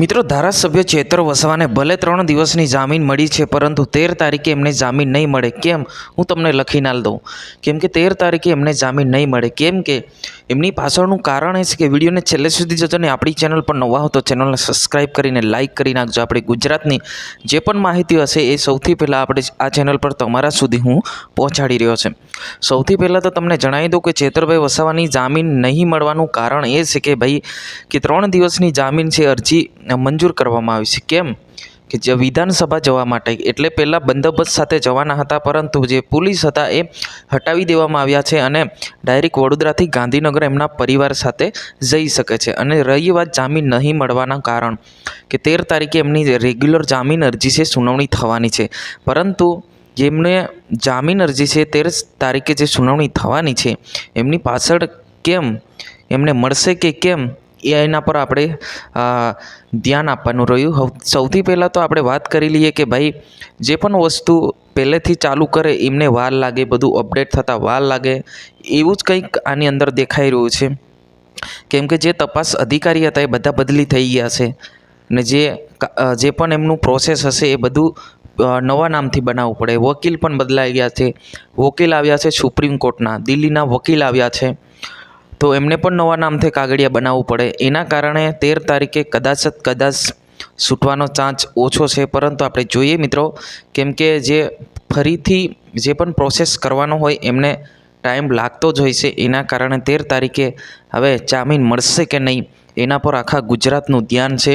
મિત્રો, ધારાસભ્ય ચેતર વસવાને ભલે ત્રણ દિવસની જામીન મળી છે, પરંતુ તેર તારીખે એમને જામીન નહીં મળે. કેમ? હું તમને લખીને આલ દઉં. કેમ કે તેર તારીખે એમને જામીન નહીં મળે. કેમ કે એમની પાછળનું કારણ એ છે કે વિડીયોને છેલ્લે સુધી જજો ને, આપણી ચેનલ પર નવા હો તો ચેનલને સબસ્ક્રાઈબ કરીને લાઇક કરી નાખજો. આપણી ગુજરાતની જે પણ માહિતી હશે એ સૌથી પહેલાં આપણે આ ચેનલ પર તમારા સુધી હું પહોંચાડી રહ્યો છે. સૌથી પહેલાં તો તમને જણાવી દઉં કે ચેતરભાઈ વસાવાની જામીન નહીં મળવાનું કારણ એ છે કે ભાઈ, કે ત્રણ દિવસની જામીન છે અરજી મંજૂર કરવામાં આવી છે. કેમ? કે જે વિધાનસભા જવા માટે, એટલે પહેલાં બંદોબસ્ત સાથે જવાના હતા, પરંતુ જે પોલીસ હતા એ હટાવી દેવામાં આવ્યા છે અને ડાયરેક્ટ વડોદરાથી ગાંધીનગર એમના પરિવાર સાથે જઈ શકે છે. અને રહી વાત જામીન નહીં મળવાના કારણ કે તેર તારીખે એમની રેગ્યુલર જામીન અરજી છે, સુનાવણી થવાની છે. પરંતુ જેમને જામીન અરજી છે, તેર તારીખે જે સુનાવણી થવાની છે, એમની પાછળ કેમ? એમને મળશે કે કેમ? એના પર આપણે ધ્યાન આપવાનું રહ્યું. સૌથી પહેલાં તો આપણે વાત કરી લઈએ કે ભાઈ, જે પણ વસ્તુ પહેલેથી ચાલુ કરે, એમને વાર લાગે, બધું અપડેટ થતાં વાર લાગે, એવું જ કંઈક આની અંદર દેખાઈ રહ્યું છે. કેમ કે જે તપાસ અધિકારી હતા એ બધા બદલી થઈ ગયા છે. ને જે જે પણ એમનું પ્રોસેસ હશે એ બધું નવા નામથી બનાવવું પડે. વકીલ પણ બદલાઈ ગયા છે. વકીલ આવ્યા છે સુપ્રીમ કોર્ટના. દિલ્હીના વકીલ આવ્યા છે. તો એમને પણ નવા નામથી કાગળિયા બનાવવું પડે. એના કારણે તેર તારીખે કદાચ કદાચ છૂટવાનો ચાન્સ ઓછો છે. પરંતુ આપણે જોઈએ મિત્રો, કેમ કે જે ફરીથી જે પણ પ્રોસેસ કરવાનો હોય, એમને ટાઈમ લાગતો જ હોય છે. એના કારણે તેર તારીખે હવે જામીન મળશે કે નહીં, એના પર આખા ગુજરાતનું ધ્યાન છે.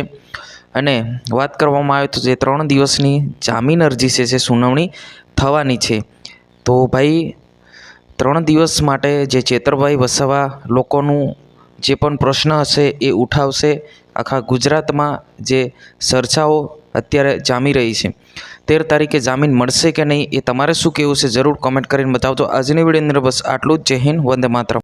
અને વાત કરવામાં આવે તો જે ત્રણ દિવસની જામીન અરજી છે, જે સુનાવણી થવાની છે. તો ભાઈ ત્રણ દિવસ માટે જે ચેતરભાઈ વસાવા લોકોનું જે પણ પ્રશ્ન હશે એ ઉઠાવશે. આખા ગુજરાતમાં જે ચર્ચાઓ અત્યારે જામી રહી છે. તેર તારીખે જામીન મળશે કે નહીં એ તમારે શું કહેવું છે? જરૂર કોમેન્ટ કરીને બતાવજો. આજની વીડિયો અંદર બસ આટલું જ. જય હિન્દ, વંદે માતરમ.